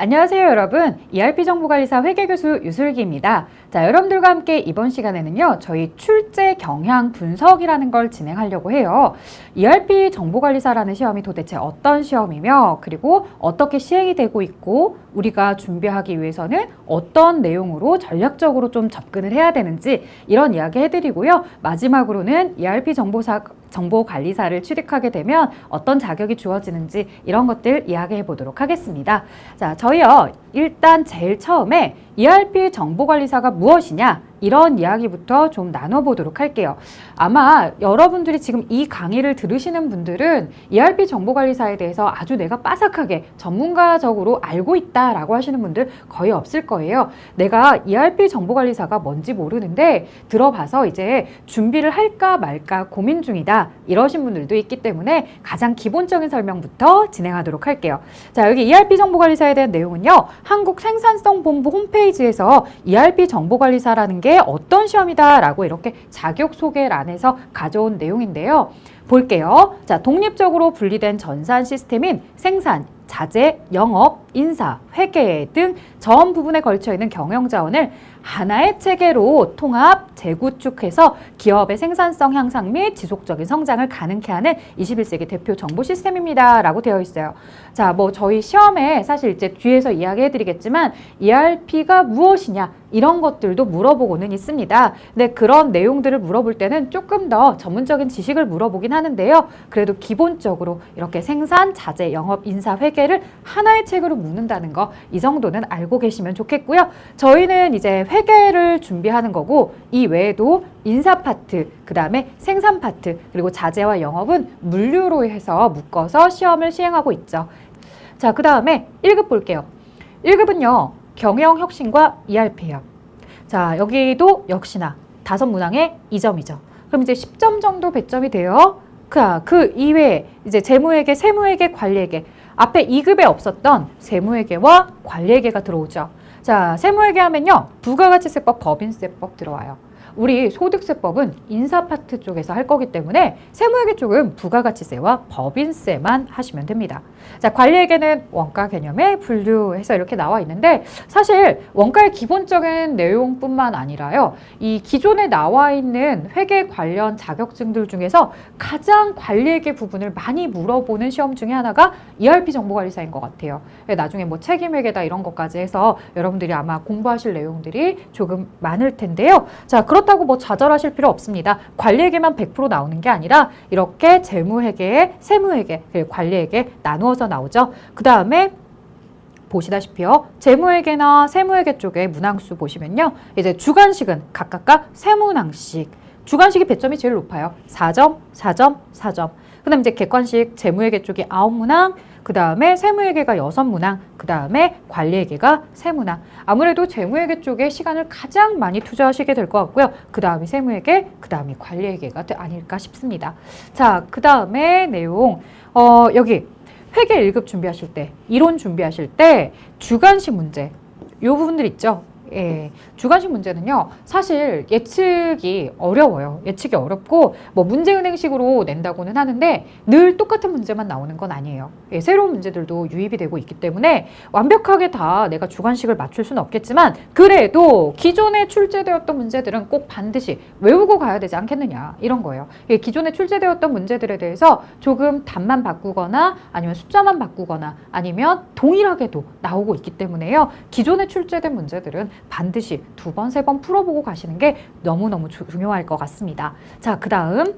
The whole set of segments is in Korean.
안녕하세요 여러분. ERP 정보관리사 회계교수 유슬기입니다. 자 여러분들과 함께 이번 시간에는요 저희 출제 경향 분석이라는 걸 진행하려고 해요. ERP 정보관리사라는 시험이 도대체 어떤 시험이며 그리고 어떻게 시행이 되고 있고 우리가 준비하기 위해서는 어떤 내용으로 전략적으로 좀 접근을 해야 되는지 이런 이야기 해드리고요. 마지막으로는 ERP 정보사 정보관리사를 취득하게 되면 어떤 자격이 주어지는지 이런 것들 이야기해 보도록 하겠습니다. 자, 저희요. 일단 제일 처음에 ERP 정보관리사가 무엇이냐? 이런 이야기부터 좀 나눠보도록 할게요. 아마 여러분들이 지금 이 강의를 들으시는 분들은 ERP 정보관리사에 대해서 아주 내가 빠삭하게 전문가적으로 알고 있다라고 하시는 분들 거의 없을 거예요. 내가 ERP 정보관리사가 뭔지 모르는데 들어봐서 이제 준비를 할까 말까 고민 중이다. 이러신 분들도 있기 때문에 가장 기본적인 설명부터 진행하도록 할게요. 자, 여기 ERP 정보관리사에 대한 내용은요. 한국생산성본부 홈페이지에서 ERP 정보관리사라는 게 어떤 시험이다라고 이렇게 자격 소개란에서 가져온 내용인데요. 볼게요. 자, 독립적으로 분리된 전산 시스템인 생산, 자재, 영업, 인사, 회계 등 전 부분에 걸쳐 있는 경영 자원을 하나의 체계로 통합, 재구축해서 기업의 생산성 향상 및 지속적인 성장을 가능케 하는 21세기 대표 정보 시스템입니다. 라고 되어 있어요. 자, 뭐 저희 시험에 사실 이제 뒤에서 이야기해 드리겠지만 ERP가 무엇이냐 이런 것들도 물어보고는 있습니다. 근데 그런 내용들을 물어볼 때는 조금 더 전문적인 지식을 물어보긴 하는데요. 그래도 기본적으로 이렇게 생산, 자재, 영업, 인사, 회계를 하나의 책으로 묶는다는 거 이 정도는 알고 계시면 좋겠고요. 저희는 이제 회계를 준비하는 거고 이 외에도 인사 파트, 그 다음에 생산 파트, 그리고 자재와 영업은 물류로 해서 묶어서 시험을 시행하고 있죠. 자, 그 다음에 1급 볼게요. 1급은요, 경영혁신과 ERP예요. 자, 여기도 역시나 다섯 문항에 2점이죠. 그럼 이제 10점 정도 배점이 돼요. 그, 그 이외에 이제 재무회계, 세무회계, 관리회계. 앞에 2급에 없었던 세무회계와 관리회계가 들어오죠. 자, 세무회계 하면요. 부가가치세법, 법인세법 들어와요. 우리 소득세법은 인사 파트 쪽에서 할 거기 때문에 세무회계 쪽은 부가가치세와 법인세만 하시면 됩니다. 자, 관리회계는 원가 개념에 분류해서 이렇게 나와 있는데 사실 원가의 기본적인 내용뿐만 아니라요. 이 기존에 나와 있는 회계 관련 자격증들 중에서 가장 관리회계 부분을 많이 물어보는 시험 중에 하나가 ERP 정보관리사인 것 같아요. 나중에 뭐 책임회계다 이런 것까지 해서 여러분들이 아마 공부하실 내용들이 조금 많을 텐데요. 자, 그렇다 고 뭐 좌절하실 필요 없습니다. 관리회계만 100% 나오는 게 아니라 이렇게 재무회계, 세무회계, 그리고 관리회계 나누어서 나오죠. 그 다음에 보시다시피요. 재무회계나 세무회계 쪽에 문항수 보시면요. 이제 주관식은 각각각 세문항씩. 주관식이 배점이 제일 높아요. 4점, 4점, 4점. 그 다음에 이제 객관식 재무회계 쪽이 9문항, 그 다음에 세무회계가 6문항, 그 다음에 관리회계가 3문항. 아무래도 재무회계 쪽에 시간을 가장 많이 투자하시게 될 것 같고요. 그 다음이 세무회계, 그 다음이 관리회계가 아닐까 싶습니다. 자, 그 다음에 내용. 어, 여기 회계 1급 준비하실 때, 이론 준비하실 때 주관식 문제, 요 부분들 있죠? 예, 주관식 문제는요, 사실 예측이 어려워요. 예측이 어렵고, 뭐 문제은행식으로 낸다고는 하는데, 늘 똑같은 문제만 나오는 건 아니에요. 예, 새로운 문제들도 유입이 되고 있기 때문에, 완벽하게 다 내가 주관식을 맞출 수는 없겠지만, 그래도 기존에 출제되었던 문제들은 꼭 반드시 외우고 가야 되지 않겠느냐, 이런 거예요. 예, 기존에 출제되었던 문제들에 대해서 조금 답만 바꾸거나, 아니면 숫자만 바꾸거나, 아니면 동일하게도 나오고 있기 때문에요. 기존에 출제된 문제들은 반드시 두 번, 세 번 풀어보고 가시는 게 너무너무 중요할 것 같습니다. 자, 그 다음.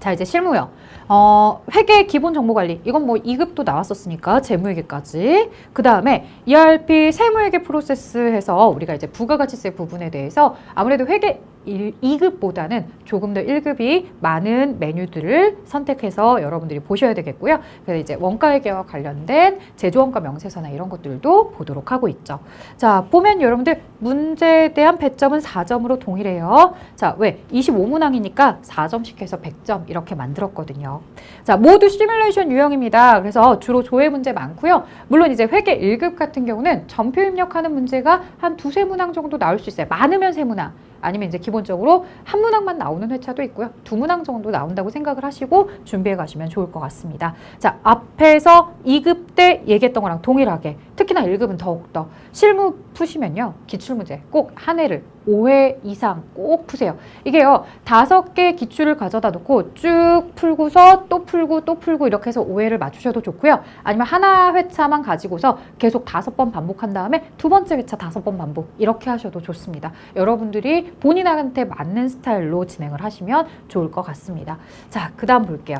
자, 이제 실무요. 어, 회계 기본 정보 관리. 이건 뭐 2급도 나왔었으니까 재무회계까지. 그 다음에 ERP 세무회계 프로세스 해서 우리가 이제 부가가치세 부분에 대해서 아무래도 회계 1, 2급보다는 조금 더 1급이 많은 메뉴들을 선택해서 여러분들이 보셔야 되겠고요. 그래서 이제 원가회계와 관련된 제조원가 명세서나 이런 것들도 보도록 하고 있죠. 자, 보면 여러분들 문제에 대한 배점은 4점으로 동일해요. 자, 왜? 25문항이니까 4점씩 해서 100점 이렇게 만들었거든요. 자, 모두 시뮬레이션 유형입니다. 그래서 주로 조회 문제 많고요. 물론 이제 회계 1급 같은 경우는 전표 입력하는 문제가 한 두세 문항 정도 나올 수 있어요. 많으면 세 문항. 아니면 이제 기본적으로 한 문항만 나오는 회차도 있고요. 두 문항 정도 나온다고 생각을 하시고 준비해 가시면 좋을 것 같습니다. 자, 앞에서 2급 때 얘기했던 거랑 동일하게 특히나 1급은 더욱더 실무 푸시면요. 기출문제 꼭 한 해를 5회 이상 꼭 푸세요. 이게요. 다섯 개 기출을 가져다 놓고 쭉 풀고서 또 풀고 또 풀고 이렇게 해서 5회를 맞추셔도 좋고요. 아니면 하나 회차만 가지고서 계속 다섯 번 반복한 다음에 두 번째 회차 다섯 번 반복 이렇게 하셔도 좋습니다. 여러분들이 본인한테 맞는 스타일로 진행을 하시면 좋을 것 같습니다. 자, 그 다음 볼게요.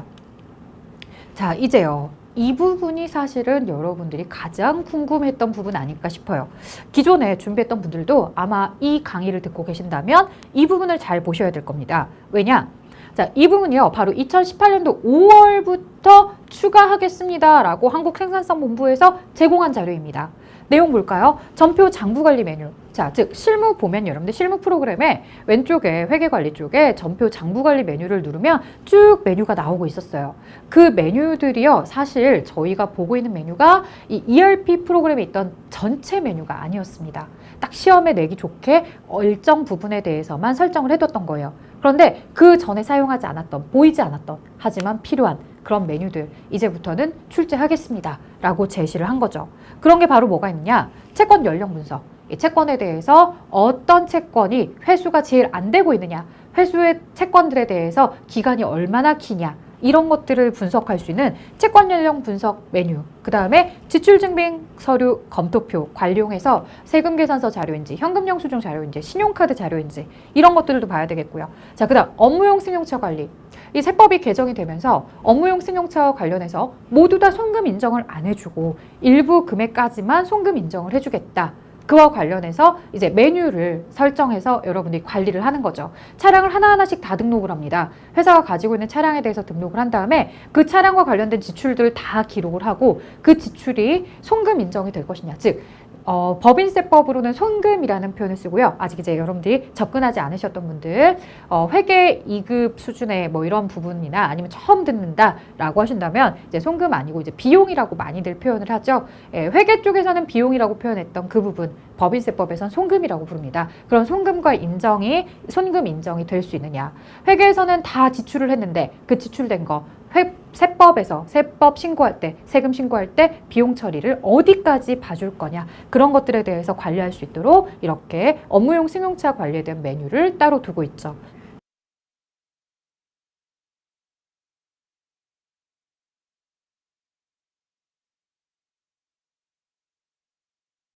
자, 이제요. 이 부분이 사실은 여러분들이 가장 궁금했던 부분 아닐까 싶어요. 기존에 준비했던 분들도 아마 이 강의를 듣고 계신다면 이 부분을 잘 보셔야 될 겁니다. 왜냐? 자, 이 부분이요. 바로 2018년도 5월부터 추가하겠습니다라고 한국생산성본부에서 제공한 자료입니다. 내용 볼까요? 전표 장부관리 메뉴. 자, 즉 실무 보면 여러분들 실무 프로그램에 왼쪽에 회계관리 쪽에 전표 장부관리 메뉴를 누르면 쭉 메뉴가 나오고 있었어요. 그 메뉴들이요. 사실 저희가 보고 있는 메뉴가 이 ERP 프로그램에 있던 전체 메뉴가 아니었습니다. 딱 시험에 내기 좋게 일정 부분에 대해서만 설정을 해뒀던 거예요. 그런데 그 전에 사용하지 않았던, 보이지 않았던, 하지만 필요한 그런 메뉴들 이제부터는 출제하겠습니다. 라고 제시를 한 거죠. 그런 게 바로 뭐가 있느냐? 채권 연령 분석. 이 채권에 대해서 어떤 채권이 회수가 제일 안 되고 있느냐? 회수의 채권들에 대해서 기간이 얼마나 기냐? 이런 것들을 분석할 수 있는 채권 연령 분석 메뉴. 그 다음에 지출증빙 서류 검토표 관리용해서 세금 계산서 자료인지, 현금 영수증 자료인지, 신용카드 자료인지 이런 것들도 봐야 되겠고요. 자, 그 다음 업무용 승용차 관리. 이 세법이 개정이 되면서 업무용 승용차와 관련해서 모두 다 송금 인정을 안 해주고 일부 금액까지만 송금 인정을 해주겠다. 그와 관련해서 이제 메뉴를 설정해서 여러분들이 관리를 하는 거죠. 차량을 하나하나씩 다 등록을 합니다. 회사가 가지고 있는 차량에 대해서 등록을 한 다음에 그 차량과 관련된 지출들을 다 기록을 하고 그 지출이 송금 인정이 될 것이냐. 즉, 어, 법인세법으로는 송금이라는 표현을 쓰고요. 아직 이제 여러분들이 접근하지 않으셨던 분들, 어, 회계 2급 수준의 뭐 이런 부분이나 아니면 처음 듣는다라고 하신다면 이제 송금 아니고 이제 비용이라고 많이들 표현을 하죠. 예, 회계 쪽에서는 비용이라고 표현했던 그 부분, 법인세법에선 송금이라고 부릅니다. 그런 송금과 인정이 손금 인정이 될 수 있느냐? 회계에서는 다 지출을 했는데 그 지출된 거 회, 세법에서 세법 신고할 때 세금 신고할 때 비용 처리를 어디까지 봐줄 거냐 그런 것들에 대해서 관리할 수 있도록 이렇게 업무용 승용차 관리에 대한 메뉴를 따로 두고 있죠.